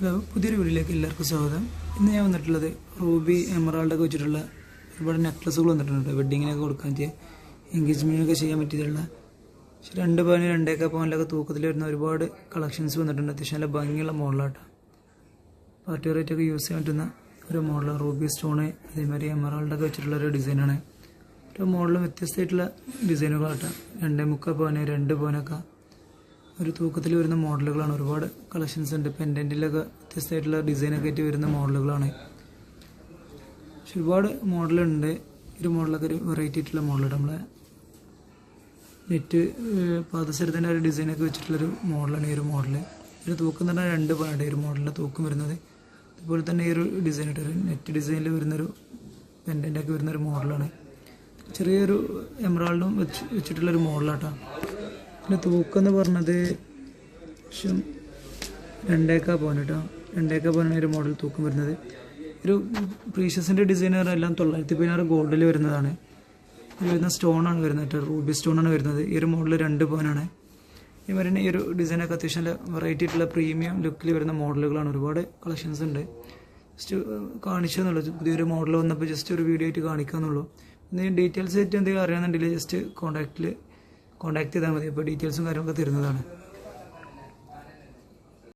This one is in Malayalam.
ഹലോ പുതിയൊരു വീഡിയോയിലേക്ക് എല്ലാവർക്കും സ്വാഗതം. ഇന്ന് ഞാൻ വന്നിട്ടുള്ളത് റൂബി എമറാൾഡൊക്കെ വെച്ചിട്ടുള്ള ഒരുപാട് നെക്ലസുകൾ വന്നിട്ടുണ്ട്. വെഡ്ഡിങ്ങിനൊക്കെ കൊടുക്കാൻ പറ്റിയ എൻഗേജ്മെന്റിനൊക്കെ ചെയ്യാൻ പറ്റിയിട്ടുള്ള പക്ഷേ രണ്ട് പവന് രണ്ടേക്കാ പവനിലൊക്കെ തൂക്കത്തിൽ വരുന്ന ഒരുപാട് കളക്ഷൻസ് വന്നിട്ടുണ്ട്. അത്യാവശ്യം നല്ല ഭംഗിയുള്ള മോഡലാട്ടോ. പാർട്ടി വെറൈറ്റി ഒക്കെ യൂസ് ചെയ്യാൻ പറ്റുന്ന ഒരു മോഡൽ റൂബി സ്റ്റോണ് അതേമാതിരി എമറാൾഡൊക്കെ വെച്ചിട്ടുള്ള ഒരു ഡിസൈനാണ് ഒരു മോഡലും വ്യത്യസ്തമായിട്ടുള്ള ഡിസൈനുകളാട്ടോ രണ്ടേ മുക്കാൽ പവന് രണ്ട് പവനൊക്കെ ഒരു തൂക്കത്തിൽ വരുന്ന മോഡലുകളാണ്. ഒരുപാട് കളക്ഷൻസ് ഉണ്ട്. പെൻഡന്റിലൊക്കെ വ്യത്യസ്തമായിട്ടുള്ള ഡിസൈനൊക്കെ ആയിട്ട് വരുന്ന മോഡലുകളാണ്. പക്ഷെ ഒരുപാട് മോഡലുണ്ട്. ഒരു മോഡലൊക്കെ ഒരു വെറൈറ്റി ആയിട്ടുള്ള മോഡലുണ്ട് നമ്മളെ നെറ്റ് പാദസരത്തിന്റെ ഒരു ഡിസൈനൊക്കെ വെച്ചിട്ടുള്ളൊരു മോഡലാണ് ഈ ഒരു മോഡൽ ഒരു തൂക്കം തന്നെ രണ്ട് പാട് ഒരു മോഡലിന്റെ തൂക്കം വരുന്നത്. അതുപോലെ തന്നെ ഈ ഒരു ഡിസൈൻ ആയിട്ട് ഒരു നെറ്റ് ഡിസൈനിൽ വരുന്നൊരു പെൻഡന്റൊക്കെ വരുന്നൊരു മോഡലാണ്. ചെറിയൊരു എമറാൾഡും വെച്ച് വെച്ചിട്ടുള്ളൊരു മോഡലാട്ടോ. പിന്നെ തൂക്കം എന്ന് പറഞ്ഞത് ലക്ഷം രണ്ടേക്കാ പോകാൻ കേട്ടോ രണ്ടേക്കാ പോകാനാണ് ഒരു മോഡൽ തൂക്കം വരുന്നത്. ഒരു പ്രീഷ്യസിന്റെ ഡിസൈനർ എല്ലാം തൊള്ളായിരത്തി പതിനാറ് ഗോൾഡിൽ വരുന്നതാണ്. വരുന്ന സ്റ്റോണാണ് വരുന്നത് കേട്ടോ. റൂബി സ്റ്റോണാണ് വരുന്നത്. ഈ ഒരു മോഡൽ രണ്ട് പവനാണ് ഈ വരുന്ന ഈ ഒരു ഡിസൈനൊക്കെ അത്യാവശ്യം നല്ല വെറൈറ്റി ആയിട്ടുള്ള പ്രീമിയം ലുക്കിൽ വരുന്ന മോഡലുകളാണ് ഒരുപാട് കളക്ഷൻസ് ഉണ്ട്. ജസ്റ്റ് കാണിച്ചെന്നുള്ളൂ പുതിയൊരു മോഡൽ വന്നപ്പോൾ ജസ്റ്റ് ഒരു വീഡിയോ ആയിട്ട് കാണിക്കാന്നുള്ളൂ. എന്തെങ്കിലും ഡീറ്റെയിൽസ് ആയിട്ട് എന്തെങ്കിലും അറിയാമെന്നുണ്ടെങ്കിൽ ജസ്റ്റ് കോൺടാക്റ്റിൽ കോൺടാക്ട് ചെയ്താൽ മതി. അപ്പോൾ ഡീറ്റെയിൽസും കാര്യങ്ങളൊക്കെ തരുന്നതാണ്.